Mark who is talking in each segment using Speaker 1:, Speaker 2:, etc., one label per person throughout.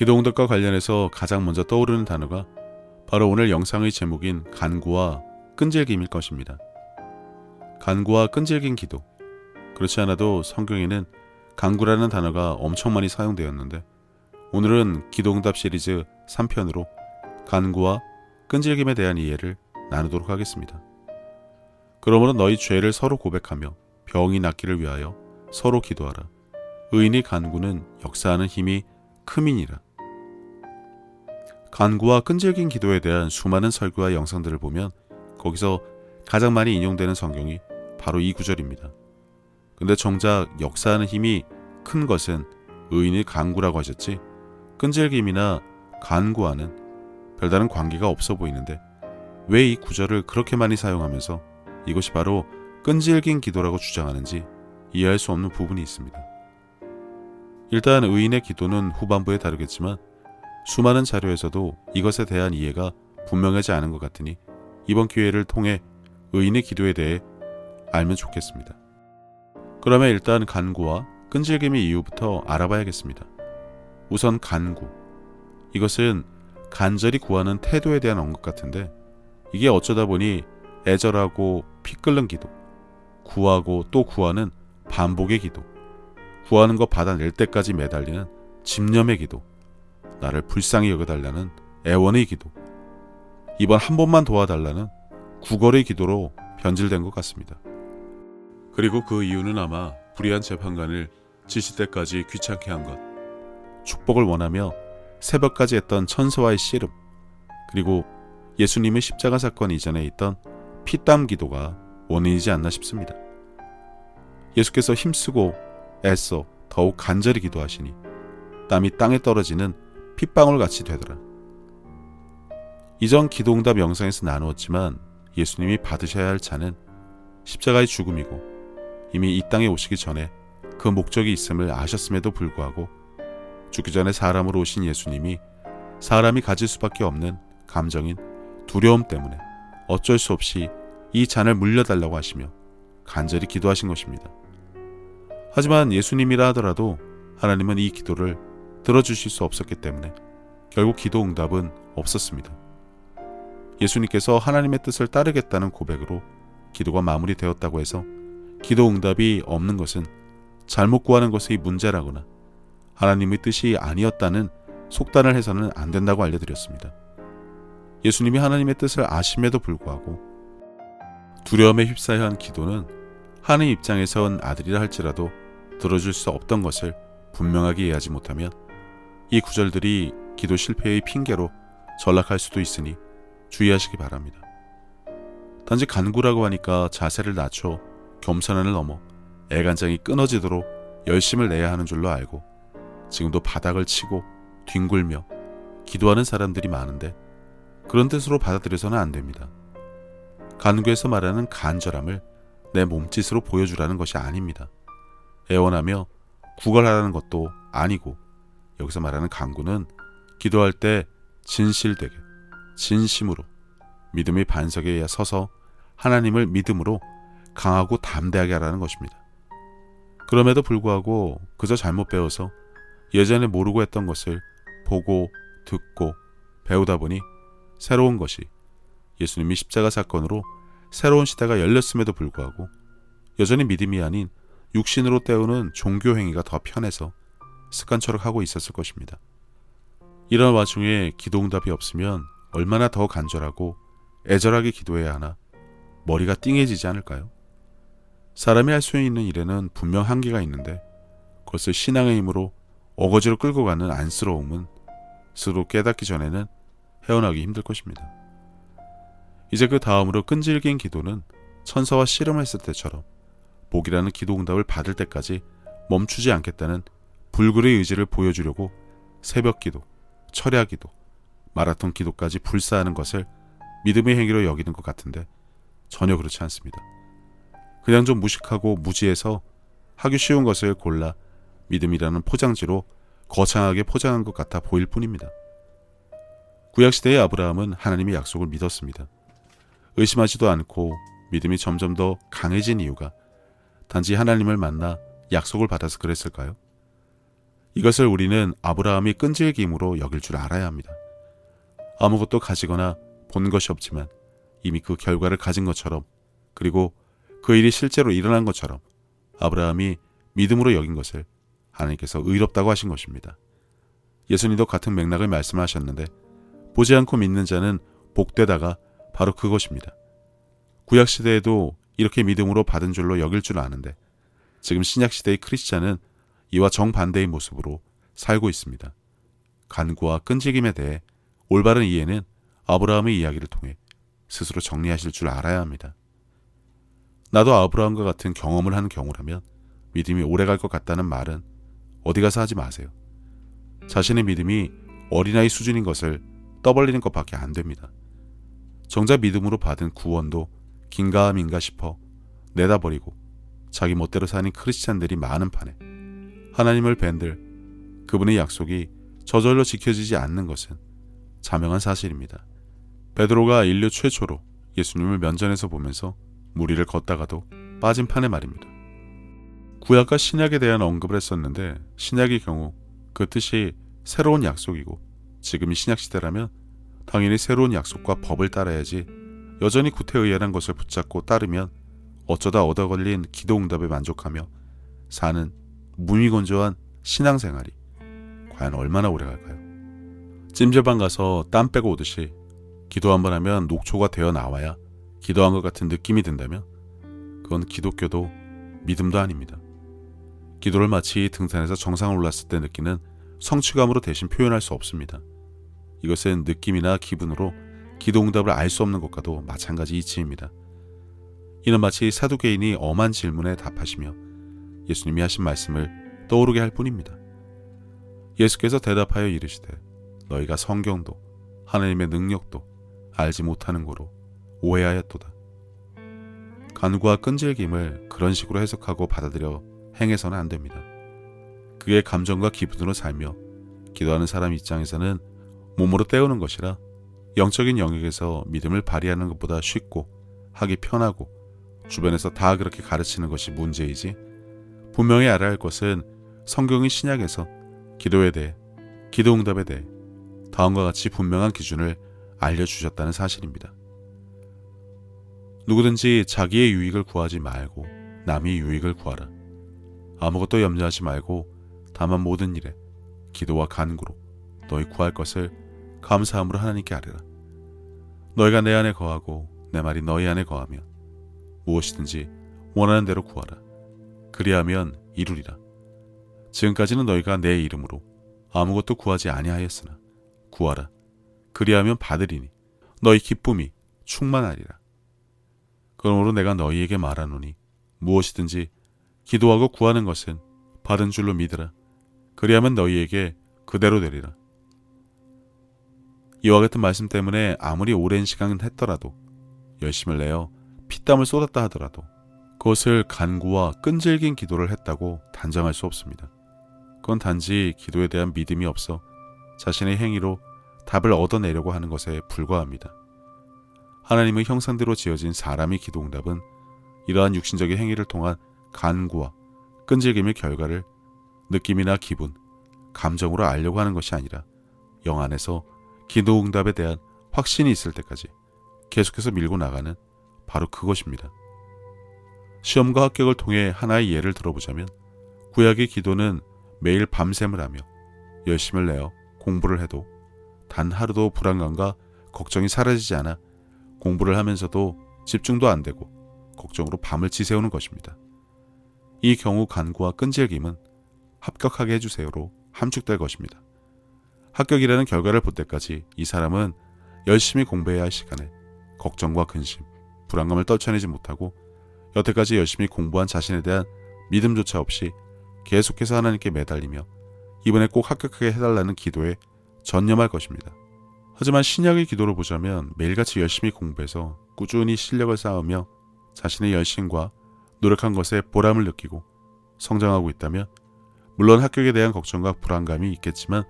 Speaker 1: 기도응답과 관련해서 가장 먼저 떠오르는 단어가 바로 오늘 영상의 제목인 간구와 끈질김일 것입니다. 간구와 끈질긴 기도. 그렇지 않아도 성경에는 간구라는 단어가 엄청 많이 사용되었는데 오늘은 기도응답 시리즈 3편으로 간구와 끈질김에 대한 이해를 나누도록 하겠습니다. 그러므로 너희 죄를 서로 고백하며 병이 낫기를 위하여 서로 기도하라. 의인의 간구는 역사하는 힘이 크민이라. 간구와 끈질긴 기도에 대한 수많은 설교와 영상들을 보면 거기서 가장 많이 인용되는 성경이 바로 이 구절입니다. 근데 정작 역사하는 힘이 큰 것은 의인의 간구라고 하셨지 끈질김이나 간구와는 별다른 관계가 없어 보이는데 왜 이 구절을 그렇게 많이 사용하면서 이것이 바로 끈질긴 기도라고 주장하는지 이해할 수 없는 부분이 있습니다. 일단 의인의 기도는 후반부에 다루겠지만 수많은 자료에서도 이것에 대한 이해가 분명하지 않은 것 같으니 이번 기회를 통해 의인의 기도에 대해 알면 좋겠습니다. 그러면 일단 간구와 끈질김의 이유부터 알아봐야겠습니다. 우선 간구. 이것은 간절히 구하는 태도에 대한 언급 같은데 이게 어쩌다 보니 애절하고 피 끓는 기도, 구하고 또 구하는 반복의 기도, 구하는 거 받아낼 때까지 매달리는 집념의 기도, 나를 불쌍히 여겨달라는 애원의 기도, 이번 한 번만 도와달라는 구걸의 기도로 변질된 것 같습니다. 그리고 그 이유는 아마 불의한 재판관을 지시 때까지 귀찮게 한 것, 축복을 원하며 새벽까지 했던 천사와의 씨름, 그리고 예수님의 십자가 사건 이전에 있던 피땀 기도가 원인이지 않나 싶습니다. 예수께서 힘쓰고 애써 더욱 간절히 기도하시니 땀이 땅에 떨어지는 핏방울 같이 되더라. 이전 기도응답 영상에서 나누었지만 예수님이 받으셔야 할 자는 십자가의 죽음이고 이미 이 땅에 오시기 전에 그 목적이 있음을 아셨음에도 불구하고 죽기 전에 사람으로 오신 예수님이 사람이 가질 수밖에 없는 감정인 두려움 때문에 어쩔 수 없이 이 잔을 물려달라고 하시며 간절히 기도하신 것입니다. 하지만 예수님이라 하더라도 하나님은 이 기도를 들어주실 수 없었기 때문에 결국 기도 응답은 없었습니다. 예수님께서 하나님의 뜻을 따르겠다는 고백으로 기도가 마무리되었다고 해서 기도 응답이 없는 것은 잘못 구하는 것의 문제라거나 하나님의 뜻이 아니었다는 속단을 해서는 안 된다고 알려드렸습니다. 예수님이 하나님의 뜻을 아심에도 불구하고 두려움에 휩싸여 한 기도는 하나님 입장에선 아들이라 할지라도 들어줄 수 없던 것을 분명하게 이해하지 못하면 이 구절들이 기도 실패의 핑계로 전락할 수도 있으니 주의하시기 바랍니다. 단지 간구라고 하니까 자세를 낮춰 겸손함을 넘어 애간장이 끊어지도록 열심을 내야 하는 줄로 알고 지금도 바닥을 치고 뒹굴며 기도하는 사람들이 많은데 그런 뜻으로 받아들여서는 안 됩니다. 간구에서 말하는 간절함을 내 몸짓으로 보여주라는 것이 아닙니다. 애원하며 구걸하라는 것도 아니고 여기서 말하는 간구는 기도할 때 진실되게 진심으로 믿음의 반석에 서서 하나님을 믿음으로 강하고 담대하게 하라는 것입니다. 그럼에도 불구하고 그저 잘못 배워서 예전에 모르고 했던 것을 보고 듣고 배우다 보니 새로운 것이 예수님이 십자가 사건으로 새로운 시대가 열렸음에도 불구하고 여전히 믿음이 아닌 육신으로 때우는 종교 행위가 더 편해서 습관처럼 하고 있었을 것입니다. 이런 와중에 기도 응답이 없으면 얼마나 더 간절하고 애절하게 기도해야 하나 머리가 띵해지지 않을까요? 사람이 할 수 있는 일에는 분명 한계가 있는데 그것을 신앙의 힘으로 어거지로 끌고 가는 안쓰러움은 스스로 깨닫기 전에는 헤어나기 힘들 것입니다. 이제 그 다음으로 끈질긴 기도는 천사와 씨름했을 때처럼 복이라는 기도 응답을 받을 때까지 멈추지 않겠다는 불굴의 의지를 보여주려고 새벽 기도, 철야 기도, 마라톤 기도까지 불사하는 것을 믿음의 행위로 여기는 것 같은데 전혀 그렇지 않습니다. 그냥 좀 무식하고 무지해서 하기 쉬운 것을 골라 믿음이라는 포장지로 거창하게 포장한 것 같아 보일 뿐입니다. 구약시대의 아브라함은 하나님의 약속을 믿었습니다. 의심하지도 않고 믿음이 점점 더 강해진 이유가 단지 하나님을 만나 약속을 받아서 그랬을까요? 이것을 우리는 아브라함이 끈질김으로 여길 줄 알아야 합니다. 아무것도 가지거나 본 것이 없지만 이미 그 결과를 가진 것처럼 그리고 그 일이 실제로 일어난 것처럼 아브라함이 믿음으로 여긴 것을 하나님께서 의롭다고 하신 것입니다. 예수님도 같은 맥락을 말씀하셨는데 보지 않고 믿는 자는 복되다가 바로 그것입니다. 구약 시대에도 이렇게 믿음으로 받은 줄로 여길 줄 아는데 지금 신약 시대의 크리스찬은 이와 정반대의 모습으로 살고 있습니다. 간구와 끈질김에 대해 올바른 이해는 아브라함의 이야기를 통해 스스로 정리하실 줄 알아야 합니다. 나도 아브라함과 같은 경험을 한 경우라면 믿음이 오래 갈 것 같다는 말은 어디 가서 하지 마세요. 자신의 믿음이 어린아이 수준인 것을 떠벌리는 것밖에 안 됩니다. 정작 믿음으로 받은 구원도 긴가민가 싶어 내다버리고 자기 멋대로 사는 크리스찬들이 많은 판에 하나님을 뵌들 그분의 약속이 저절로 지켜지지 않는 것은 자명한 사실입니다. 베드로가 인류 최초로 예수님을 면전에서 보면서 무리를 걷다가도 빠진 판의 말입니다. 구약과 신약에 대한 언급을 했었는데 신약의 경우 그 뜻이 새로운 약속이고 지금이 신약 시대라면 당연히 새로운 약속과 법을 따라야지 여전히 구태의연한 것을 붙잡고 따르면 어쩌다 얻어 걸린 기도 응답에 만족하며 사는 무미건조한 신앙생활이 과연 얼마나 오래 갈까요? 찜질방 가서 땀 빼고 오듯이 기도 한번 하면 녹초가 되어 나와야 기도한 것 같은 느낌이 든다면 그건 기독교도 믿음도 아닙니다. 기도를 마치 등산에서 정상을 올랐을 때 느끼는 성취감으로 대신 표현할 수 없습니다. 이것은 느낌이나 기분으로 기도 응답을 알 수 없는 것과도 마찬가지 이치입니다. 이는 마치 사두개인이 엄한 질문에 답하시며 예수님이 하신 말씀을 떠오르게 할 뿐입니다. 예수께서 대답하여 이르시되 너희가 성경도 하나님의 능력도 알지 못하는 고로 오해하였도다. 간구와 끈질김을 그런 식으로 해석하고 받아들여 행해서는 안 됩니다. 그의 감정과 기분으로 살며 기도하는 사람 입장에서는 몸으로 때우는 것이라 영적인 영역에서 믿음을 발휘하는 것보다 쉽고 하기 편하고 주변에서 다 그렇게 가르치는 것이 문제이지 분명히 알아야 할 것은 성경의 신약에서 기도에 대해 기도 응답에 대해 다음과 같이 분명한 기준을 알려주셨다는 사실입니다. 누구든지 자기의 유익을 구하지 말고 남의 유익을 구하라. 아무것도 염려하지 말고 다만 모든 일에 기도와 간구로 너희 구할 것을 감사함으로 하나님께 아뢰라. 너희가 내 안에 거하고 내 말이 너희 안에 거하며 무엇이든지 원하는 대로 구하라. 그리하면 이루리라. 지금까지는 너희가 내 이름으로 아무것도 구하지 아니하였으나 구하라. 그리하면 받으리니 너희 기쁨이 충만하리라. 그러므로 내가 너희에게 말하노니 무엇이든지 기도하고 구하는 것은 받은 줄로 믿으라. 그리하면 너희에게 그대로 되리라. 이와 같은 말씀 때문에 아무리 오랜 시간을 했더라도 열심을 내어 피땀을 쏟았다 하더라도 그것을 간구와 끈질긴 기도를 했다고 단정할 수 없습니다. 그건 단지 기도에 대한 믿음이 없어 자신의 행위로 답을 얻어내려고 하는 것에 불과합니다. 하나님의 형상대로 지어진 사람의 기도응답은 이러한 육신적인 행위를 통한 간구와 끈질김의 결과를 느낌이나 기분, 감정으로 알려고 하는 것이 아니라 영 안에서 기도응답에 대한 확신이 있을 때까지 계속해서 밀고 나가는 바로 그것입니다. 시험과 합격을 통해 하나의 예를 들어보자면 구약의 기도는 매일 밤샘을 하며 열심을 내어 공부를 해도 단 하루도 불안감과 걱정이 사라지지 않아 공부를 하면서도 집중도 안 되고 걱정으로 밤을 지새우는 것입니다. 이 경우 간구와 끈질김은 합격하게 해주세요로 함축될 것입니다. 합격이라는 결과를 볼 때까지 이 사람은 열심히 공부해야 할 시간에 걱정과 근심, 불안감을 떨쳐내지 못하고 여태까지 열심히 공부한 자신에 대한 믿음조차 없이 계속해서 하나님께 매달리며 이번에 꼭 합격하게 해달라는 기도에 전념할 것입니다. 하지만 신약의 기도를 보자면 매일같이 열심히 공부해서 꾸준히 실력을 쌓으며 자신의 열심과 노력한 것에 보람을 느끼고 성장하고 있다면 물론 합격에 대한 걱정과 불안감이 있겠지만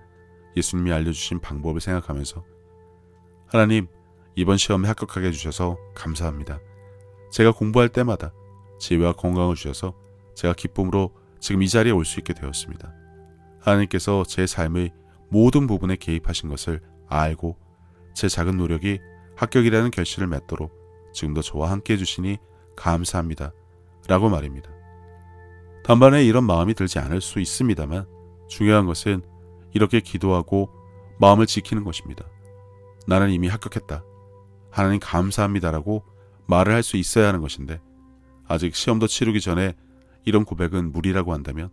Speaker 1: 예수님이 알려주신 방법을 생각하면서 하나님 이번 시험에 합격하게 해주셔서 감사합니다. 제가 공부할 때마다 지혜와 건강을 주셔서 제가 기쁨으로 지금 이 자리에 올 수 있게 되었습니다. 하나님께서 제 삶의 모든 부분에 개입하신 것을 알고 제 작은 노력이 합격이라는 결실을 맺도록 지금도 저와 함께 해주시니 감사합니다. 라고 말입니다. 단번에 이런 마음이 들지 않을 수 있습니다만 중요한 것은 이렇게 기도하고 마음을 지키는 것입니다. 나는 이미 합격했다. 하나님 감사합니다라고 말을 할 수 있어야 하는 것인데 아직 시험도 치르기 전에 이런 고백은 무리라고 한다면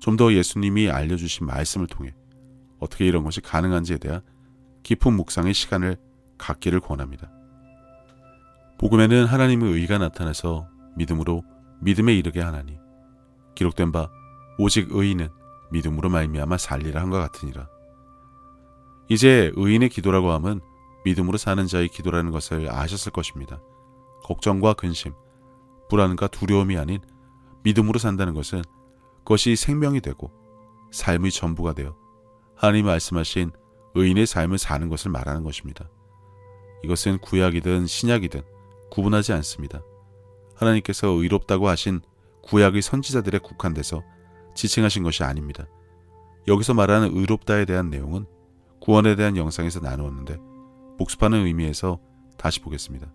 Speaker 1: 좀 더 예수님이 알려주신 말씀을 통해 어떻게 이런 것이 가능한지에 대한 깊은 묵상의 시간을 갖기를 권합니다. 복음에는 하나님의 의가 나타나서 믿음으로 믿음에 이르게 하나니 기록된 바 오직 의인은 믿음으로 말미암아 살리라 한것 같으니라. 이제 의인의 기도라고 함은 믿음으로 사는 자의 기도라는 것을 아셨을 것입니다. 걱정과 근심, 불안과 두려움이 아닌 믿음으로 산다는 것은 그것이 생명이 되고 삶의 전부가 되어 하나님 말씀하신 의인의 삶을 사는 것을 말하는 것입니다. 이것은 구약이든 신약이든 구분하지 않습니다. 하나님께서 의롭다고 하신 구약의 선지자들에 국한돼서 지칭하신 것이 아닙니다. 여기서 말하는 의롭다에 대한 내용은 구원에 대한 영상에서 나누었는데 복습하는 의미에서 다시 보겠습니다.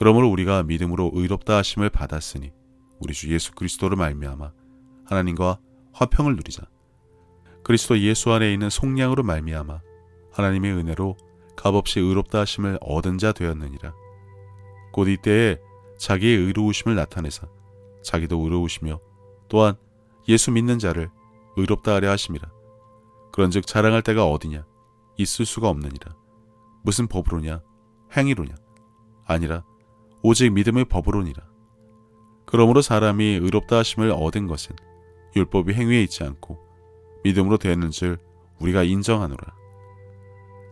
Speaker 1: 그러므로 우리가 믿음으로 의롭다 하심을 받았으니 우리 주 예수 그리스도를 말미암아 하나님과 화평을 누리자. 그리스도 예수 안에 있는 속량으로 말미암아 하나님의 은혜로 값없이 의롭다 하심을 얻은 자 되었느니라. 곧 이때에 자기의 의로우심을 나타내사 자기도 의로우시며 또한 예수 믿는 자를 의롭다 하려 하심이라. 그런즉 자랑할 때가 어디냐? 있을 수가 없느니라. 무슨 법으로냐? 행위로냐? 아니라 오직 믿음의 법으로니라. 그러므로 사람이 의롭다 하심을 얻은 것은 율법이 행위에 있지 않고 믿음으로 되는 줄 우리가 인정하노라.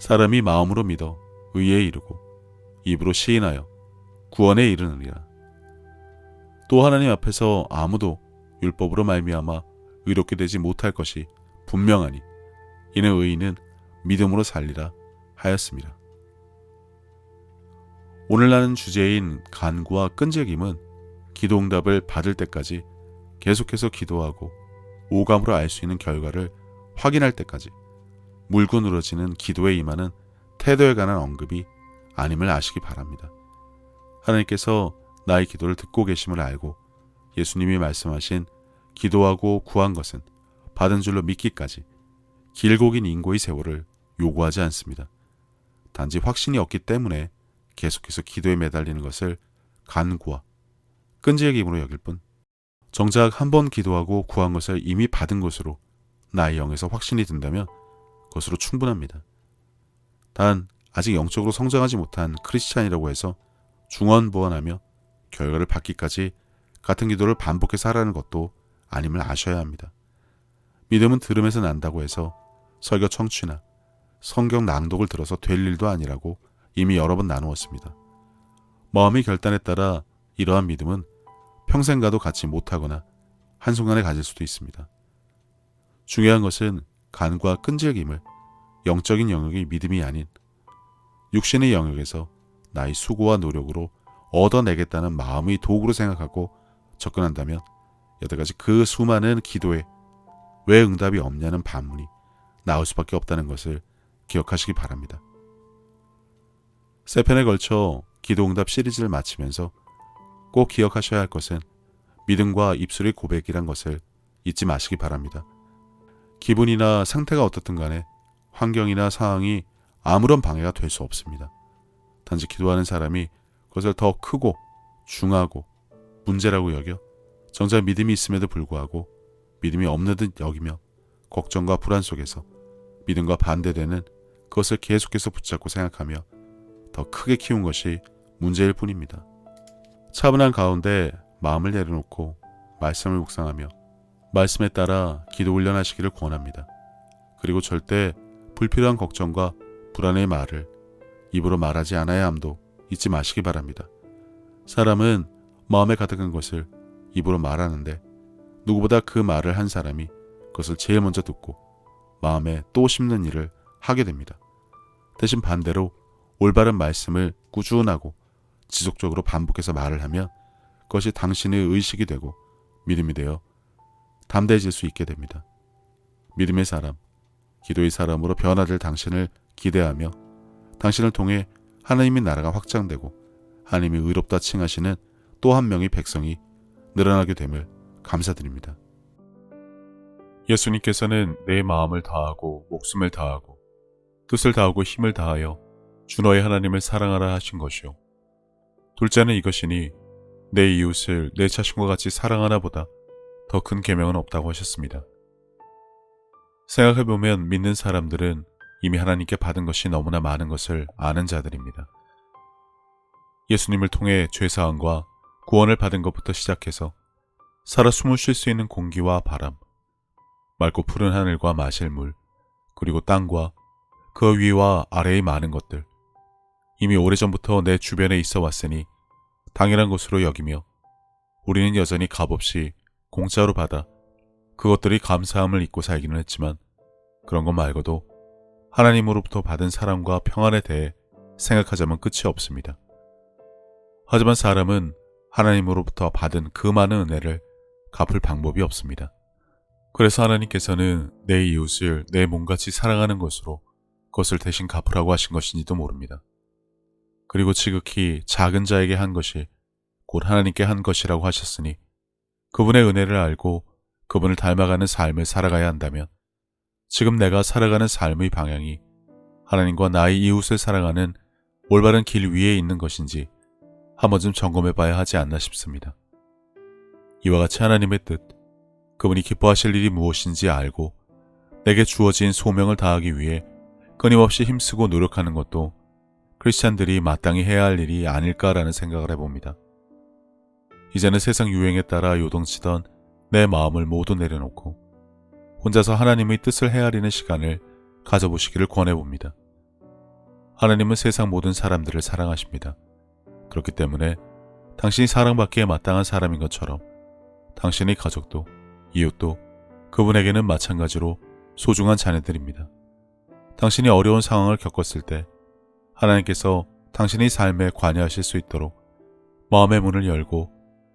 Speaker 1: 사람이 마음으로 믿어 의에 이르고 입으로 시인하여 구원에 이르느니라. 또 하나님 앞에서 아무도 율법으로 말미암아 의롭게 되지 못할 것이 분명하니 이는 의인은 믿음으로 살리라 하였습니다. 오늘 나는 주제인 간구와 끈질김은 기도응답을 받을 때까지 계속해서 기도하고 오감으로 알 수 있는 결과를 확인할 때까지 물고 늘어지는 기도에 임하는 태도에 관한 언급이 아님을 아시기 바랍니다. 하나님께서 나의 기도를 듣고 계심을 알고 예수님이 말씀하신 기도하고 구한 것은 받은 줄로 믿기까지 길고 긴 인고의 세월을 요구하지 않습니다. 단지 확신이 없기 때문에 계속해서 기도에 매달리는 것을 간구와 끈질김으로 여길 뿐 정작 한 번 기도하고 구한 것을 이미 받은 것으로 나의 영에서 확신이 든다면 그것으로 충분합니다. 단 아직 영적으로 성장하지 못한 크리스찬이라고 해서 중언부언하며 결과를 받기까지 같은 기도를 반복해서 하라는 것도 아님을 아셔야 합니다. 믿음은 들음에서 난다고 해서 설교 청취나 성경 낭독을 들어서 될 일도 아니라고 이미 여러 번 나누었습니다. 마음의 결단에 따라 이러한 믿음은 평생 가도 갖지 못하거나 한순간에 가질 수도 있습니다. 중요한 것은 간과 끈질김을 영적인 영역의 믿음이 아닌 육신의 영역에서 나의 수고와 노력으로 얻어내겠다는 마음의 도구로 생각하고 접근한다면 여태까지 그 수많은 기도에 왜 응답이 없냐는 반문이 나올 수밖에 없다는 것을 기억하시기 바랍니다. 세 편에 걸쳐 기도응답 시리즈를 마치면서 꼭 기억하셔야 할 것은 믿음과 입술의 고백이란 것을 잊지 마시기 바랍니다. 기분이나 상태가 어떻든 간에 환경이나 상황이 아무런 방해가 될 수 없습니다. 단지 기도하는 사람이 그것을 더 크고 중하고 문제라고 여겨 정작 믿음이 있음에도 불구하고 믿음이 없는 듯 여기며 걱정과 불안 속에서 믿음과 반대되는 그것을 계속해서 붙잡고 생각하며 더 크게 키운 것이 문제일 뿐입니다. 차분한 가운데 마음을 내려놓고 말씀을 묵상하며 말씀에 따라 기도 훈련하시기를 권합니다. 그리고 절대 불필요한 걱정과 불안의 말을 입으로 말하지 않아야 함도 잊지 마시기 바랍니다. 사람은 마음에 가득한 것을 입으로 말하는데 누구보다 그 말을 한 사람이 그것을 제일 먼저 듣고 마음에 또 심는 일을 하게 됩니다. 대신 반대로 올바른 말씀을 꾸준하고 지속적으로 반복해서 말을 하면 그것이 당신의 의식이 되고 믿음이 되어 담대해질 수 있게 됩니다. 믿음의 사람, 기도의 사람으로 변화될 당신을 기대하며 당신을 통해 하나님의 나라가 확장되고 하나님이 의롭다 칭하시는 또 한 명의 백성이 늘어나게 됨을 감사드립니다. 예수님께서는 내 마음을 다하고 목숨을 다하고 뜻을 다하고 힘을 다하여 주 너의 하나님을 사랑하라 하신 것이요. 둘째는 이것이니 내 이웃을 내 자신과 같이 사랑하나 보다 더 큰 계명은 없다고 하셨습니다. 생각해보면 믿는 사람들은 이미 하나님께 받은 것이 너무나 많은 것을 아는 자들입니다. 예수님을 통해 죄사함과 구원을 받은 것부터 시작해서 살아 숨을 쉴 수 있는 공기와 바람, 맑고 푸른 하늘과 마실 물, 그리고 땅과 그 위와 아래의 많은 것들, 이미 오래전부터 내 주변에 있어 왔으니 당연한 것으로 여기며 우리는 여전히 값없이 공짜로 받아 그것들이 감사함을 잊고 살기는 했지만 그런 것 말고도 하나님으로부터 받은 사랑과 평안에 대해 생각하자면 끝이 없습니다. 하지만 사람은 하나님으로부터 받은 그 많은 은혜를 갚을 방법이 없습니다. 그래서 하나님께서는 내 이웃을 내 몸같이 사랑하는 것으로 그것을 대신 갚으라고 하신 것인지도 모릅니다. 그리고 지극히 작은 자에게 한 것이 곧 하나님께 한 것이라고 하셨으니 그분의 은혜를 알고 그분을 닮아가는 삶을 살아가야 한다면 지금 내가 살아가는 삶의 방향이 하나님과 나의 이웃을 사랑하는 올바른 길 위에 있는 것인지 한 번쯤 점검해 봐야 하지 않나 싶습니다. 이와 같이 하나님의 뜻, 그분이 기뻐하실 일이 무엇인지 알고 내게 주어진 소명을 다하기 위해 끊임없이 힘쓰고 노력하는 것도 크리스찬들이 마땅히 해야 할 일이 아닐까라는 생각을 해봅니다. 이제는 세상 유행에 따라 요동치던 내 마음을 모두 내려놓고 혼자서 하나님의 뜻을 헤아리는 시간을 가져보시기를 권해봅니다. 하나님은 세상 모든 사람들을 사랑하십니다. 그렇기 때문에 당신이 사랑받기에 마땅한 사람인 것처럼 당신의 가족도 이웃도 그분에게는 마찬가지로 소중한 자녀들입니다. 당신이 어려운 상황을 겪었을 때 하나님께서 당신의 삶에 관여하실 수 있도록 마음의 문을 열고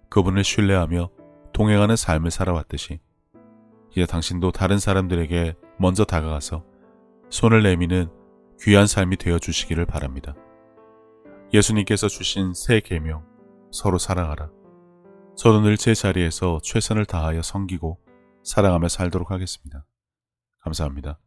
Speaker 1: 그분을 신뢰하며 동행하는 삶을 살아왔듯이 이제 당신도 다른 사람들에게 먼저 다가가서 손을 내미는 귀한 삶이 되어 주시기를 바랍니다. 예수님께서 주신 새 계명 서로 사랑하라. 저도 늘 제 자리에서 최선을 다하여 섬기고 사랑하며 살도록 하겠습니다. 감사합니다.